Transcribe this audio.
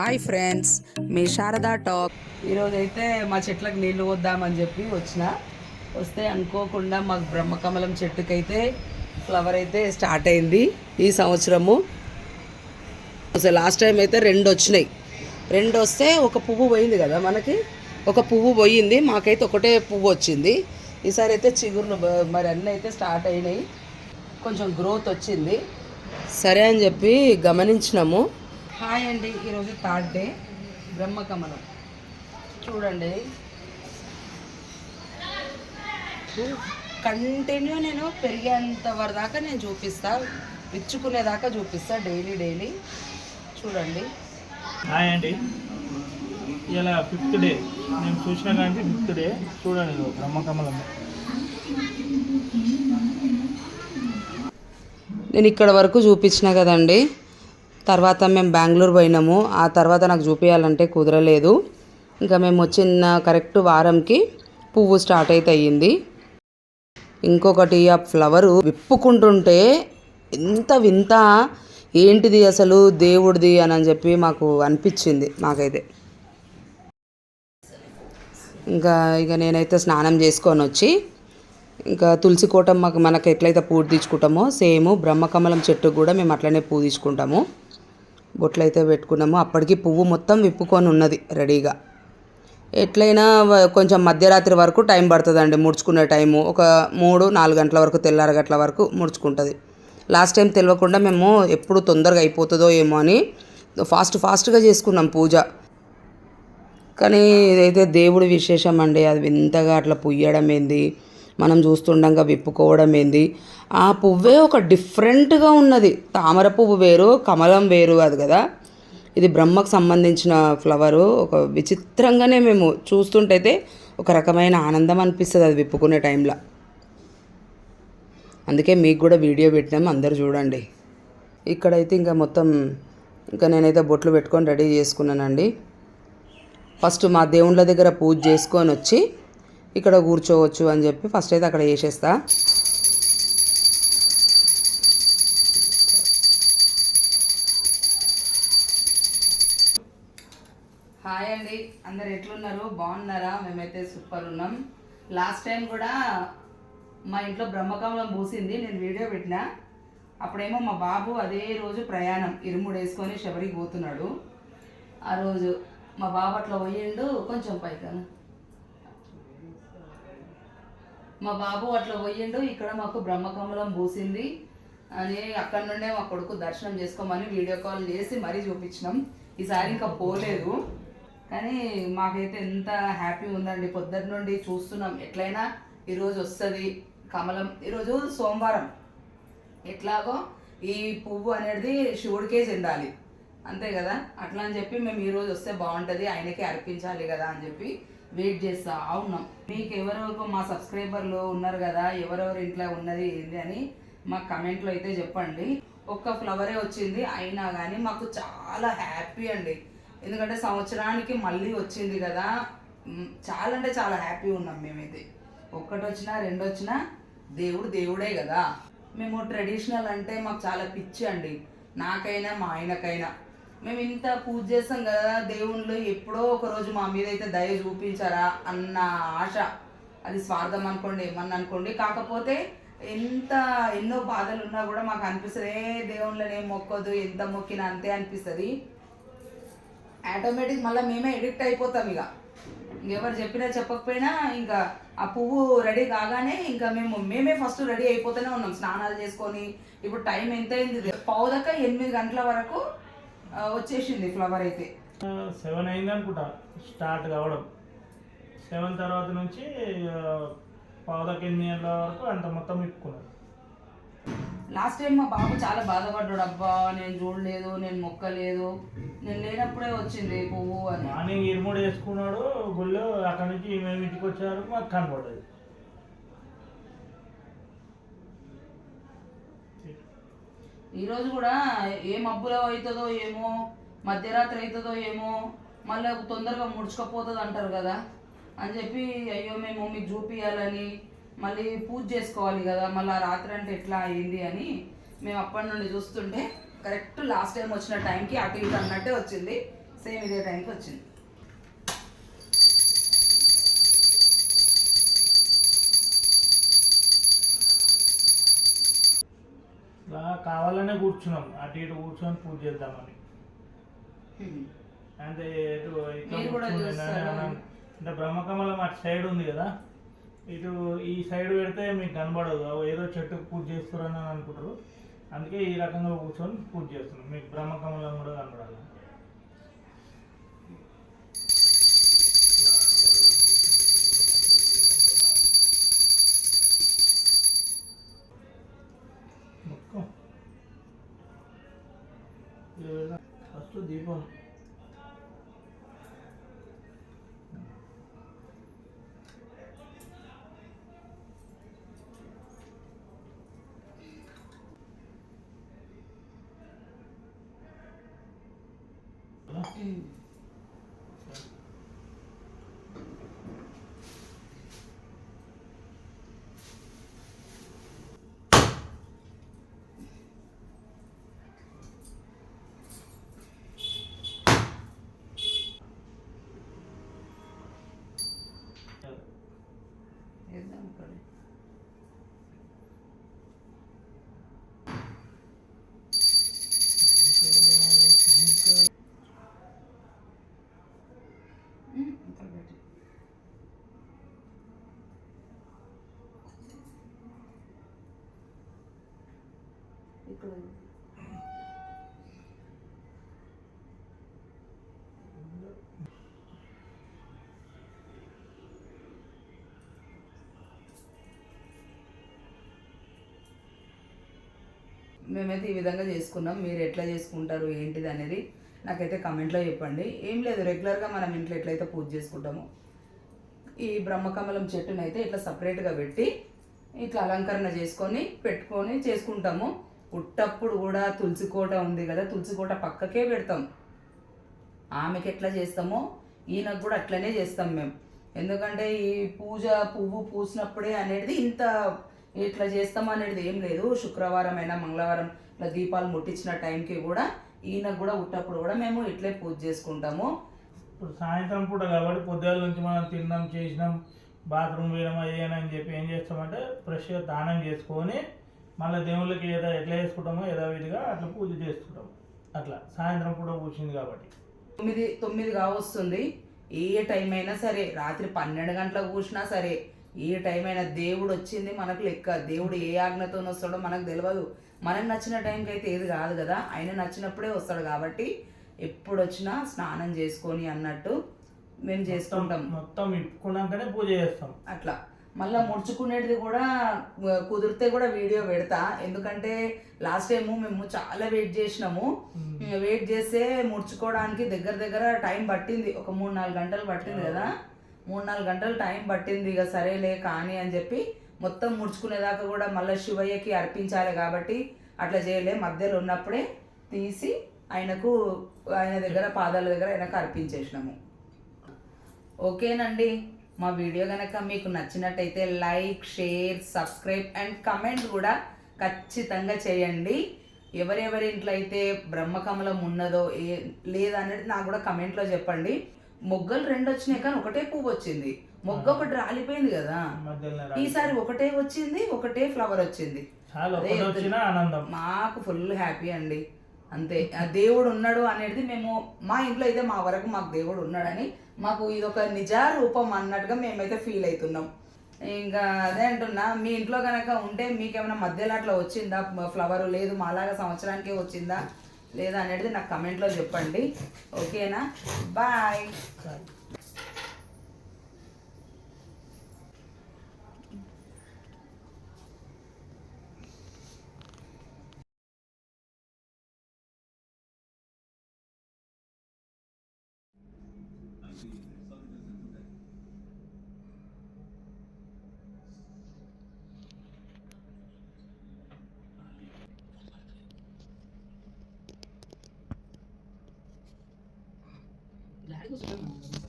Hi friends మీ Sharada talk. ఈరోజు అయితే మా చెట్లకు నీళ్ళు వద్దామని చెప్పి వచ్చిన. వస్తే అనుకోకుండా మాకు బ్రహ్మకమలం చెట్టుకైతే ఫ్లవర్ అయితే స్టార్ట్ అయింది ఈ సంవత్సరము. అసలు లాస్ట్ టైం అయితే రెండు వచ్చినాయి. రెండు వస్తే ఒక పువ్వు పోయింది కదా మనకి? ఒక పువ్వు పోయింది. మాకైతే ఒకటే పువ్వు వచ్చింది. ఈసారి అయితే చిగుర్లు మరి అన్నీ అయితే స్టార్ట్ అయినాయి. కొంచెం గ్రోత్ వచ్చింది. సరే అని చెప్పి గమనించినాము. హాయ్ అండి ఈరోజు థర్డ్ డే బ్రహ్మకమలం. చూడండి. కంటిన్యూ నేను పెరిగేంత వరదాకా నేను చూపిస్తా విచ్చుకునేదాకా చూపిస్తా డైలీ డైలీ. చూడండి. హాయ్ అండి. ఇలా ఫిఫ్త్ డే. నేను చూసిన కానీ ఫిఫ్త్ డే. చూడండి బ్రహ్మకమలం. నేను ఇక్కడ వరకు చూపించిన కదండి. తర్వాత మేము బెంగళూరు పోయినాము. ఆ తర్వాత నాకు చూపించాలంటే కుదరలేదు. ఇంకా మేము వచ్చిన కరెక్ట్ వారంకి పువ్వు స్టార్ట్ అయితే అయ్యింది. ఇంకొకటి ఆ ఫ్లవరు విప్పుకుంటుంటే ఎంత వింత ఏంటిది అసలు దేవుడిది అని అని చెప్పి మాకు అనిపించింది మాకైతే. ఇంకా ఇక నేనైతే స్నానం చేసుకొని వచ్చి ఇంకా తులసి కోటం మాకు మనకు ఎట్లయితే పూలు తీసుకుంటామో సేమ్ బ్రహ్మకమలం చెట్టు కూడా మేము అట్లనే పూజించుకుంటాము తీసుకుంటాము. బొట్లు అయితే పెట్టుకున్నాము. అప్పటికి పువ్వు మొత్తం విప్పుకొని ఉన్నది రెడీగా. ఎట్లయినా కొంచెం మధ్యరాత్రి వరకు టైం పడుతుందండి ముడుచుకునే టైము. ఒక మూడు నాలుగు గంటల వరకు తెల్లారి గంటల వరకు ముడుచుకుంటుంది. లాస్ట్ టైం తెలియకుండా మేము ఎప్పుడు తొందరగా అయిపోతుందో ఏమో అని ఫాస్ట్ ఫాస్ట్గా చేసుకున్నాం పూజ. కానీ ఇదైతే దేవుడి విశేషం అండి అది వింతగా అట్లా పుయ్యడం ఏంది? మనం చూస్తుండగా విప్పుకోవడం ఏంది? ఆ పువ్వే ఒక డిఫరెంట్గా ఉన్నది. తామర పువ్వు వేరు కమలం వేరు అది కదా? ఇది బ్రహ్మకు సంబంధించిన ఫ్లవరు. ఒక విచిత్రంగానే మేము చూస్తుంటైతే ఒక రకమైన ఆనందం అనిపిస్తుంది అది విప్పుకునే టైంలో. అందుకే మీకు కూడా వీడియో పెట్టినాం అందరు చూడండి. ఇక్కడైతే ఇంకా మొత్తం ఇంకా నేనైతే బొట్లు పెట్టుకొని రెడీ చేసుకున్నానండి. ఫస్ట్ మా దేవుళ్ళ దగ్గర పూజ చేసుకొని వచ్చి ఇక్కడ కూర్చోవచ్చు అని చెప్పి ఫస్ట్ అయితే అక్కడ వేసేస్తా. హాయ్ అండి. అందరు ఎట్లున్నారు? బాగున్నారా? మేమైతే సూపర్ ఉన్నాం. లాస్ట్ టైం కూడా మా ఇంట్లో బ్రహ్మకమలం పూసింది. నేను వీడియో పెట్టిన. అప్పుడేమో మా బాబు అదే రోజు ప్రయాణం. ఇరుముడు వేసుకొని శబరికి పోతున్నాడు. ఆ రోజు మా బాబు అట్లా పోయిండు. కొంచెం పైకాను మా బాబు అట్లా పోయిండు ఇక్కడ మాకు బ్రహ్మకమలం పూసింది అని అక్కడ నుండే మా కొడుకు దర్శనం చేసుకోమని వీడియో కాల్ చేసి మరీ చూపించినాం. ఈసారి ఇంకా పోలేదు. కానీ మాకైతే ఎంత హ్యాపీ ఉందండి. పొద్దున్న నుండి చూస్తున్నాం. ఎట్లయినా ఈరోజు వస్తుంది కమలం. ఈరోజు సోమవారం. ఎట్లాగో ఈ పువ్వు అనేది శివుడికే చెందాలి. అంతే కదా? అట్లా అని చెప్పి మేము ఈరోజు వస్తే బాగుంటుంది. ఆయనకి అర్పించాలి కదా అని చెప్పి వెయిట్ చేస్తా. ఉన్నాం మీకు ఎవరెవరికో మా సబ్స్క్రైబర్లు ఉన్నారు కదా ఎవరెవరు ఇంట్లో ఉన్నది ఏంది అని మా కమెంట్లో అయితే చెప్పండి. ఒక్క ఫ్లవరే వచ్చింది అయినా కానీ మాకు చాలా హ్యాపీ అండి. ఎందుకంటే సంవత్సరానికి మళ్ళీ వచ్చింది కదా. చాలా అంటే చాలా హ్యాపీ ఉన్నాం మేమైతే. ఒక్కటి వచ్చినా రెండు వచ్చినా దేవుడు దేవుడే కదా. మేము ట్రెడిషనల్ అంటే మాకు చాలా పిచ్చి అండి. నాకైనా మా ఆయనకైనా. మేము ఇంత పూజ చేస్తాం కదా దేవుళ్ళు ఎప్పుడో ఒక రోజు మా మీద అయితే దయ చూపించారా అన్న ఆశ. అది స్వార్థం అనుకోండి ఏమన్నా అనుకోండి. కాకపోతే ఎంత ఎన్నో బాధలు ఉన్నా కూడా మాకు అనిపిస్తుంది ఏ దేవుళ్ళని ఏం మొక్కదు ఎంత మొక్కినా అంతే అనిపిస్తుంది. ఆటోమేటిక్ మళ్ళీ మేమే ఎడిక్ట్ అయిపోతాం ఇక. ఇంకెవరు చెప్పినా చెప్పకపోయినా ఇంకా ఆ పువ్వు రెడీ కాగానే ఇంకా మేము మేమే ఫస్ట్ రెడీ అయిపోతూనే ఉన్నాం. స్నానాలు చేసుకొని ఇప్పుడు టైం ఎంత అయింది పౌదక ఎనిమిది గంటల వరకు వచ్చేసింది ఫ్లవర్ అయితే. సెవెన్ అయింది అనుకుంటా స్టార్ట్ కావడం. సెవెన్ తర్వాత నుంచి పావుదకి ఎనిమిది గంటల వరకు అంత మొత్తం ఇప్పుకున్నారు. లాస్ట్ టైం మా బాబు చాలా బాధపడ్డాడు అబ్బా నేను చూడలేదు నేను మొక్కలేదు నేను లేనప్పుడే వచ్చింది పువ్వు అని. మార్నింగ్ ఇరుముడు వేసుకున్నాడు గుళ్ళు అక్కడి నుంచి మేము ఇంటికి వచ్చారు మాకు కనపడదు ఈరోజు కూడా ఏ మబ్బులో అవుతుందో ఏమో మధ్యరాత్రి అవుతుందో ఏమో మళ్ళీ తొందరగా ముడుచుకపోతుంది అంటారు కదా. అని చెప్పి అయ్యో మేము మీకు చూపించాలని మళ్ళీ పూజ చేసుకోవాలి కదా మళ్ళీ ఆ రాత్రి అంటే ఎట్లా అయింది అని మేము అప్పటి నుండి చూస్తుంటే కరెక్ట్ లాస్ట్ టైం వచ్చిన టైంకి అటు ఇటు అన్నట్టే వచ్చింది. సేమ్ ఇదే టైంకి వచ్చింది. కావాలనే కూర్చున్నాం. అటు ఇటు కూర్చొని పూజ చేద్దామని. అంటే ఇటు అంటే బ్రహ్మకమలం అటు సైడ్ ఉంది కదా. ఇటు ఈ సైడ్ పెడితే మీకు కనబడదు. అవి ఏదో చెట్టుకు పూజ చేస్తారని అనుకుంటారు. అందుకే ఈ రకంగా కూర్చొని పూజ చేస్తున్నాం. మీకు బ్రహ్మకమలం కూడా కనబడాలి. Mm. మేమైతే ఈ విధంగా చేసుకున్నాం. మీరు ఎట్లా చేసుకుంటారు ఏంటిది అనేది నాకైతే కమెంట్లో చెప్పండి. ఏం లేదు రెగ్యులర్గా మనం ఇంట్లో ఎట్లయితే పూజ చేసుకుంటామో ఈ బ్రహ్మకమలం చెట్టుని అయితే ఇట్లా సపరేట్గా పెట్టి ఇట్లా అలంకరణ చేసుకొని పెట్టుకొని చేసుకుంటాము. పుట్టప్పుడు కూడా తులసి కోట ఉంది కదా తులసి కోట పక్కకే పెడతాం. ఆమెకి ఎట్లా చేస్తామో ఈయనకు కూడా అట్లనే చేస్తాం మేము. ఎందుకంటే ఈ పూజ పువ్వు పూసినప్పుడే అనేది ఇంత ఇట్లా చేస్తాం అనేది ఏం లేదు. శుక్రవారం అయినా మంగళవారం ఇట్లా దీపాలు ముట్టించిన టైంకి కూడా ఈయనకు కూడా ఉట్టప్పుడు కూడా మేము ఇట్లే పూజ చేసుకుంటాము. ఇప్పుడు సాయంత్రం పూట కాబట్టి పొద్దుగాల నుంచి మనం తిన్నాం చేసినాం బాత్రూమ్ వేయడం అయ్యానని అని చెప్పి ఏం చేస్తామంటే ఫ్రెష్గా దానం చేసుకొని మళ్ళీ దేవుళ్ళకి ఏదో ఎట్లా చేసుకుంటామో యథావిధిగా అట్లా పూజ చేసుకుంటాం అట్లా. సాయంత్రం పూట కూర్చుంది కాబట్టి. తొమ్మిది తొమ్మిది కావస్తుంది. ఏ టైం అయినా సరే రాత్రి పన్నెండు గంటలకు కూర్చున్నా సరే ఏ టైం అయినా దేవుడు వచ్చింది మనకు లెక్క. దేవుడు ఏ ఆజ్ఞతో వస్తాడో మనకు తెలియదు మనకు నచ్చిన టైంకి అయితే ఏది కాదు కదా. ఆయన నచ్చినప్పుడే వస్తాడు కాబట్టి ఎప్పుడు వచ్చినా స్నానం చేసుకొని అన్నట్టు మేము చేసుకుంటాం. మొత్తం ఇప్పుకున్నాకనే పూజ చేస్తాం. అట్లా. మళ్ళీ ముడుచుకునేది కూడా కుదిరితే కూడా వీడియో పెడతా. ఎందుకంటే లాస్ట్ టైము మేము చాలా వెయిట్ చేసినాము. వెయిట్ చేస్తే ముడుచుకోవడానికి దగ్గర దగ్గర టైం పట్టింది. ఒక మూడు నాలుగు గంటలు పట్టింది కదా. మూడు నాలుగు గంటలు టైం పట్టింది. ఇక సరేలే కానీ అని చెప్పి మొత్తం ముడుచుకునేదాకా కూడా మళ్ళీ శివయ్యకి అర్పించాలి కాబట్టి అట్లా చేయలే. మధ్యలో ఉన్నప్పుడే తీసి ఆయనకు ఆయన దగ్గర పాదాల దగ్గర ఆయనకు అర్పించేసినాము. ఓకేనండి. మా వీడియో కనుక మీకు నచ్చినట్టయితే like share subscribe and comment కూడా ఖచ్చితంగా చేయండి. ఎవరెవరి ఇంట్లో అయితే బ్రహ్మకమలం ఉన్నదో ఏ లేదనేది నాకు కూడా కమెంట్లో చెప్పండి. మొగ్గలు రెండు వచ్చినాయి కానీ ఒకటే పువ్వు వచ్చింది. మొగ్గ ఒకటి రాలిపోయింది కదా. ఈసారి ఒకటే వచ్చింది ఒకటే ఫ్లవర్ వచ్చింది. మాకు ఫుల్ హ్యాపీ అండి. అంతే. దేవుడు ఉన్నాడు అనేది మేము మా ఇంట్లో అయితే మా వరకు మాకు దేవుడు ఉన్నాడని మాకు ఇది ఒక నిజ రూపం అన్నట్టుగా మేమైతే ఫీల్ అవుతున్నాం. ఇంకా అదే అంటున్నా మీ ఇంట్లో కనుక ఉంటే మీకేమైనా మధ్యలో అట్లా వచ్చిందా ఫ్లవర్ లేదు మాలాగా సంవత్సరానికే వచ్చిందా? లేదా అనేది నాకు కమెంట్లో చెప్పండి. ఓకేనా? బాయ్. Deus grande.